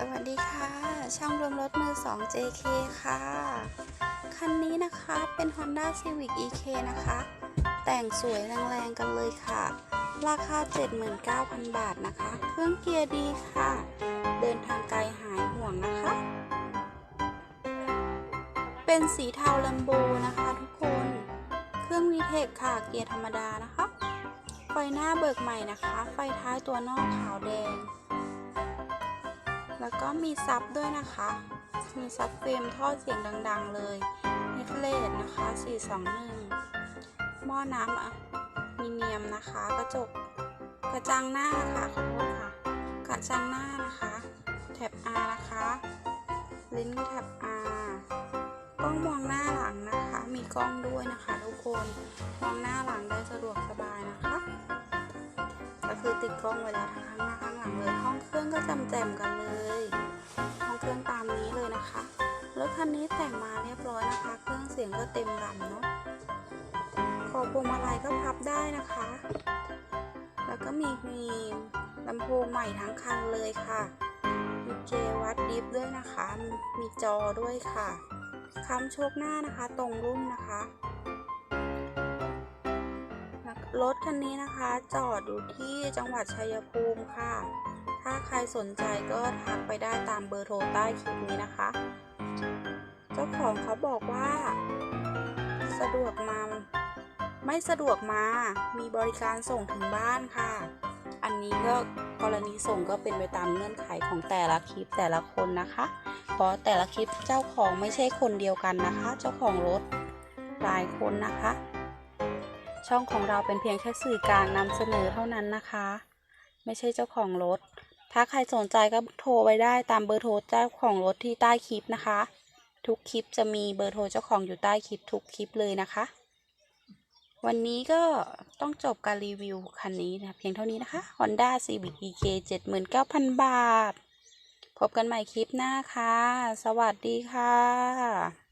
สวัสดีค่ะ ช่างรวมรถมือ 2 JK ค่ะ คันนี้นะคะเป็น Honda Civic EK นะคะ แต่งสวยแรงๆกันเลยค่ะ ราคา 79,000 บาทนะคะ เครื่องเกียร์ดีค่ะ เดินทางไกลหายห่วงนะคะ เป็นสีเทาลัมโบนะคะทุกคน เครื่องวีเทคค่ะ เกียร์ธรรมดานะคะ ไฟหน้าเบิกใหม่นะคะ ไฟท้ายตัวนอกขาวแดง แล้วก็มีซับด้วยนะคะ มีซับเฟรมท่อเสียงดัง ๆ เลยเนตเลดนะคะ 421 หม้อน้ำอะมีเนียมนะคะ กระจก กระจังหน้าค่ะขอโทษค่ะ กระจังหน้านะคะแถบ R นะคะ ลิ้นก็แถบ R กล้องมองหน้าหลังนะคะ มีกล้องด้วยนะคะ ทุกคน มองหน้าหลังได้สะดวกสบายนะคะ ก็คือติดกล้องไว้แล้วทั้งข้างหน้าางหลังเลยห้องเครื่องก็จำแจมกันเลยห้องเครื่องตามนี้เลยนะคะรถคันนี้แต่งมาเรียบร้อยนะคะ เครื่องเสียงก็เต็มลำเนาะขอพวงมาลัยก็พับได้นะคะ แล้วก็มีมีลำโพงใหม่ทั้งคันเลยค่ะ มีเกวัดดิฟด้วยนะคะ มีจอด้วยค่ะคำโชคหน้านะคะ ตรงรุ่นนะคะ รถคันนี้นะคะ จอดอยู่ที่จังหวัดชัยภูมิค่ะ ถ้าใครสนใจก็ทักไปได้ตามเบอร์โทรใต้คลิปนี้นะคะ เจ้าของเขาบอกว่า สะดวกมา ไม่สะดวกมา มีบริการส่งถึงบ้านค่ะ อันนี้ก็กรณีส่งก็เป็นไปตามเงื่อนไขของแต่ละคลิปแต่ละคนนะคะ เพราะแต่ละคลิปเจ้าของไม่ใช่คนเดียวกันนะคะ เจ้าของรถหลายคนนะคะ ช่องของเราเป็นเพียงแค่สื่อกลารนำเสนอเท่านั้นนะคะ ไม่ใช่เจ้าของรถ ถ้าใครสนใจก็โทรไปได้ตามเบอร์โทรเจ้าของรถที่ใต้คลิปนะคะ ทุกคลิปจะมีเบอร์โทรเจ้าของอยู่ใต้คลิปทุกคลิปเลยนะคะ วันนี้ก็ต้องจบการรีวิวคันนี้นะเพียงเท่านี้นะคะ Honda Civic EK 79,000 บาท พบกันใหม่คลิปหน้าค่ะ สวัสดีค่ะ